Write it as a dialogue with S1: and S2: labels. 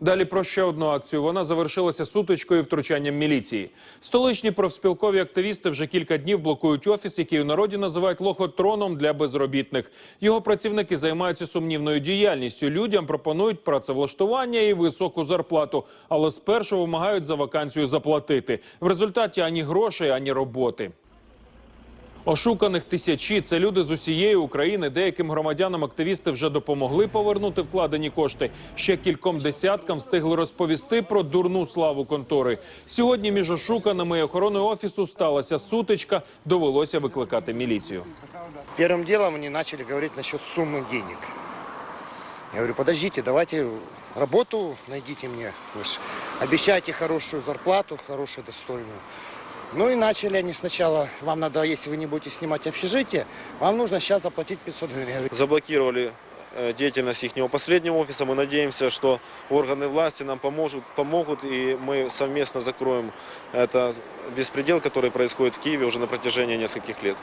S1: Далі про ще одну акцію. Вона завершилася сутичкою втручанням міліції. Столичні профспілкові активісти вже кілька днів блокують офіс, який у народі називають лохотроном для безробітних. Його працівники займаються сумнівною діяльністю. Людям пропонують працевлаштування і високу зарплату, але спершу вимагають за вакансію заплатити. В результаті ані грошей, ані роботи. Ошуканих тисячі це люди з усієї України. Деяким громадянам активісти вже допомогли повернути вкладені кошти. Ще кільком десяткам встигли розповісти про дурну славу контори. Сьогодні між ошуканими і охороною офісу сталася сутичка. Довелося викликати міліцію.
S2: Первым делом они начали говорить насчет суммы денег. Я говорю, подождите, давайте работу найдите мне. Вы ж обещаете хорошую зарплату, хорошую, достойную. Ну и начали они сначала, вам надо, если вы не будете снимать общежитие, вам нужно сейчас заплатить 500 гривен. Я говорю,
S3: заблокировали э, деятельность их последнего офиса. Мы надеемся, что органы власти нам поможет, помогут, и мы совместно закроем этот беспредел, который происходит в Киеве уже на протяжении нескольких лет.